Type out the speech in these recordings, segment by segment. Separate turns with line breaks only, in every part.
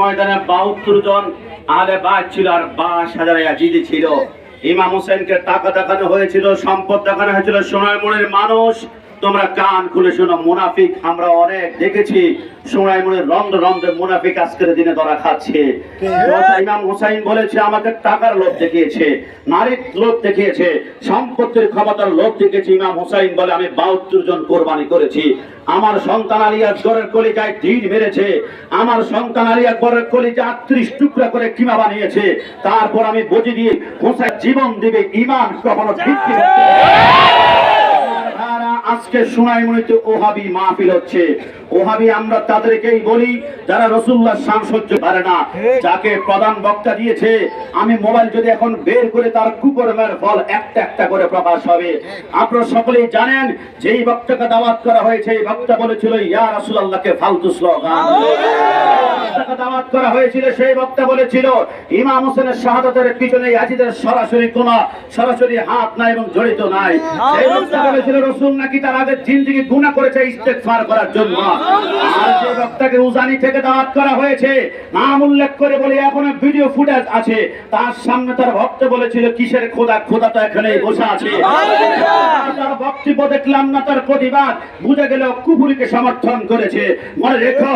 ময়দানে বাহাত্তর জন আলে বাদ ছিল আর বাস হাজার ইয়াজিদি ছিল। ইমাম হোসেনকে টাকা দেখানো হয়েছিল, সম্পদ দেখানো হয়েছিল। সোনার মনের মানুষ তোমরা কান খুলে শোনো, মুনাফিক, আমরা অনেক দেখেছি। সোনাই মনের রন্ধ্র রন্ধ্রে মুনাফিক আজকের দিনে ধরা খাচ্ছে। ইমাম হুসাইন বলেছে, আমাকে টাকার লোভ দেখিয়েছে নারীর লোভ দেখিয়েছে, সম্পত্তির ক্ষমতার লোভ দেখিয়েছে। ইমাম হুসাইন বলে, আমি বাহাত্তর জন কোরবানি করেছি। আমার সন্তান আলিয়া গড়ের কলিজায় দিন মেরেছে। আমার সন্তান আলিয়া গড়ের কলিজা আটত্রিশ টুকরা করে কিমা বানিয়েছে। তারপর আমি বুঝে দিয়ে হোসাইন জীবন দিবে ইমান কখনো তারা আজকে সোনাই মনিতে ওহাবি মাহফিল হচ্ছে। ওহাবি আমরা তাদেরকেই বলি যারা রসুল্লাহ শান সহ্য পারে না। যাকে প্রধান বক্তা দিয়েছে আমি মোবাইল যদি এখন বের করে তার কুকর্মের ফল একটা একটা করে প্রকাশ হবে। আপনারা সকলেই জানেন যেই বক্তাকে দাওয়াত করা হয়েছে এই বক্তা বলেছিল ইয়া রাসূলুল্লাহকে ফালতু স্লোগান। দাওয়াত করা হয়েছিল সেই বক্তা বলেছিল ইমাম হোসেনের শাহাদাতের পিছনে ইয়াজিদের সরাসরি কোন সরাসরি হাত নাই এবং জড়িত নাই। সেই বক্তা বলেছিল রসুল নাকি তার আগে জিন্দিগি গুনাহ করেছে ইস্তেগফার করার জন্য। আর যে বক্তাকে উজানি থেকে দাওয়াত করা হয়েছে নাম উল্লেখ করে বলে এখনও ভিডিও ফুটেজ আছে। তার সামনে তার ভক্ত বলেছিল কিসের খোদা? খোদা তো এখানেই বসে আছে। তার বক্তব্য দেখলাম না তার প্রতিবাদ। বুঝে গেল কুপুরিকে সমর্থন করেছে। মনে রেখো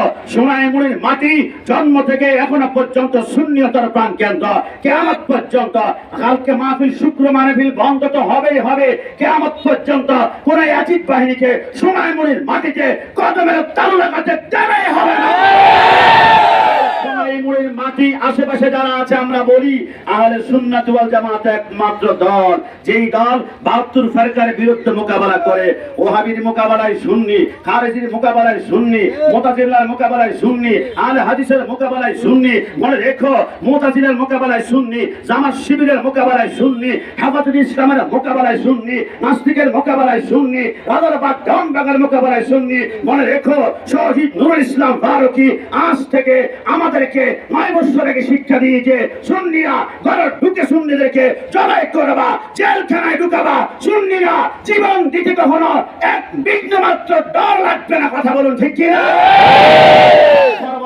মাটি জন্ম থেকে এখনও পর্যন্ত শূন্যতার প্রাণ কেন্দ্র কেমন পর্যন্ত কালকে মাহফিল শুক্র মাহফিল বন্ধ তো হবেই হবে। কেমন পর্যন্ত কোন অজিত বাহিনীকে সোনাই মুড়ির মাটিতে কদমের তালু কাছে হবে না। মাটি আশেপাশে যারা আছে, আমরা বলি আহলে সুন্নাত ওয়াল জামাত একমাত্র দল। যেই দল বাহাত্তর ফেরকার বিরুদ্ধে মোকাবেলা করে। ওহাবির মোকাবেলায় সুন্নি, খারেজির মোকাবেলায় সুন্নি, মোতাজিল্লার মোকাবেলায় সুন্নি আলে হাদিসের মোকাবেলায় সুন্নি। মনে রেখো, মোতাজিলের মোকাবেলায় সুন্নি, জামাত শিবিরের মোকাবেলায় সুন্নি হেফাজুল ইসলামের মোকাবেলায় সুন্নি, নাস্তিকের মোকাবেলায় সুন্নি রাজারবাগ ডাউনবাগের মোকাবেলায় সুন্নি। মনে রেখো, শহীদ নুরুল ইসলাম ফারুকি আজ থেকে আমাদেরকে নয় আগে শিক্ষা দিয়েছে সুন্নিরা ঘরে ঢুকে সুন্নিদেরকে জবাই করবা, জেলখানায় ঢুকাবা, সুন্নিরা জীবন দিতে কখনো এক বিঘ্ন মাত্র ডর লাগবে না, কথা বলুন ঠিক কিনা?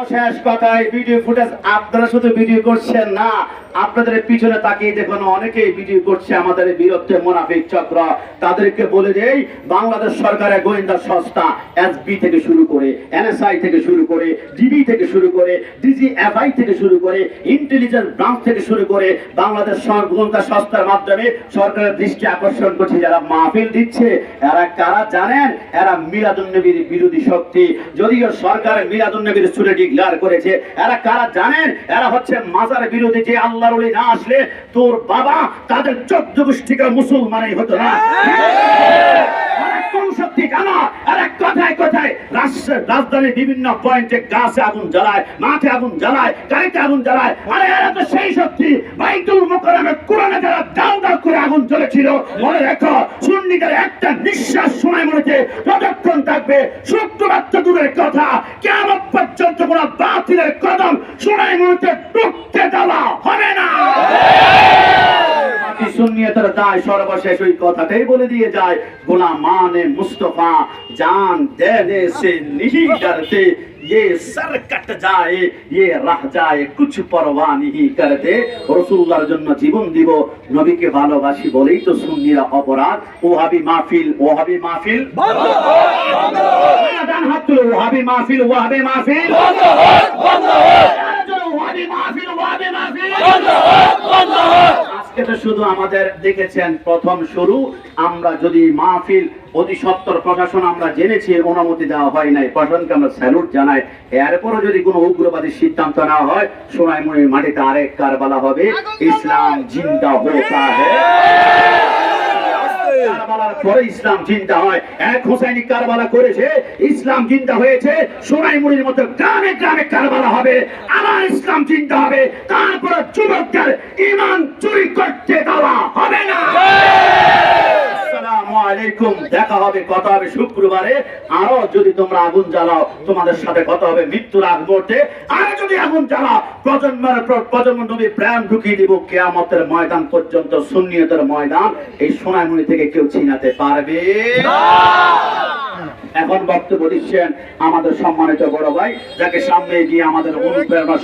সর্বশেষ কথায় ভিডিও ফুটেজ আপনারা শুধু ভিডিও করছেন না, আপনাদের পিছনে তাকিয়ে দেখুন, অনেকেই ভিডিও করছে আমাদের বিরুদ্ধে মোনাফিক চক্র। তাদেরকে বলে দেই, বাংলাদেশ সরকারের গোয়েন্দা সংস্থা এসবি থেকে শুরু করে এনএসআই থেকে শুরু করে ডিবি থেকে শুরু করে ডিজিএফআই থেকে শুরু করে ইন্টেলিজেন্স ব্রাঞ্চ থেকে শুরু করে বাংলাদেশ সর- গোয়েন্দা সংস্থার মাধ্যমে সরকারের দৃষ্টি আকর্ষণ করছে, যারা মাহফিল দিচ্ছে, এরা কারা জানেন? এরা মিলাদুন্নবীর বিরোধী শক্তি। যদিও সরকার মিলাদুন্নবীর ছুটে ডিক্লেয়ার করেছে। এরা কারা জানেন? এরা হচ্ছে মাজার বিরোধী যে আল্লাহর ওলি না আসলে তোর বাবা তাদের চোদ্দ গোষ্ঠীকে মুসলমানই হতো না। আগুন মনে একটা নিঃশ্বাস সময় মনেছে যতক্ষণ থাকবে শুক্রবার দূরের কথা কেমন পর্যন্ত কোন বাতিলের কদম শোনাই মনেছে ঢুকতে দেওয়া হবে না বাকি সুন্নিয়তের দায় সর্বশেষ ওই কথাটাই বলে দিয়ে যায় গোলাম মানে মুস্তফা জান দেনে সে नहीं डरते ये सर कट जाए ये रह जाए कुछ परवाह नहीं करते রসুল্লাহর জন্য জীবন দিব নবীকে ভালোবাসি বলেই তো সুন্নিরা অপরাধ ওহাবি মাহফিল ওহাবি মাহফিল ডান হাত ওহাবি মাহফিল ওহাবি মাহফিল। ওহাবি মাহফিল ওহাবি মাহফিল। আজকে তো শুধু আমাদের দেখেছেন প্রথম শুরু। আমরা যদি মাহফিল প্রশাসন আমরা জেনেছি অনুমতি দেওয়া হয় নাই। প্রশাসনকে আমরা স্যালুট জানাই। এরপরও যদি কোনো উগ্রবাদী সিদ্ধান্ত নেওয়া হয় সোনাইমুড়ির মাটিতে আরেক কারবালা হবে। ইসলাম জিন্দা হোতা কারবালার পরে ইসলাম চিন্তা হয়। এক হোসাইনি কারবালা করেছে ইসলাম চিন্তা হয়েছে সোনাইমুড়ির মতো গ্রামে গ্রামে কারবালা হবে আবার ইসলাম চিন্তা হবে তারপরে যুবকদের ইমান চুরি করতে দেওয়া হবে না। আসসালামু আলাইকুম দেখা হবে কথা হবে আরও যদি তোমরা আগুন জ্বালাও, তোমাদের সাথে কথা হবে, মৃত্যুর আগ মুহূর্তে। আর যদি আগুন জ্বালাও, প্রজন্মের প্রজন্ম নবী প্রেম ঢুকিয়ে দিব, কেয়ামতের ময়দান পর্যন্ত, সুন্নিয়তের ময়দান। এই সোনাইমুনি থেকে কেউ ছিনাতে পারবে? এখন বক্তব্য দিচ্ছেন আমাদের সম্মানিত বড় ভাই, যাকে সামনে গিয়ে আমাদের অনুপ্রেরণা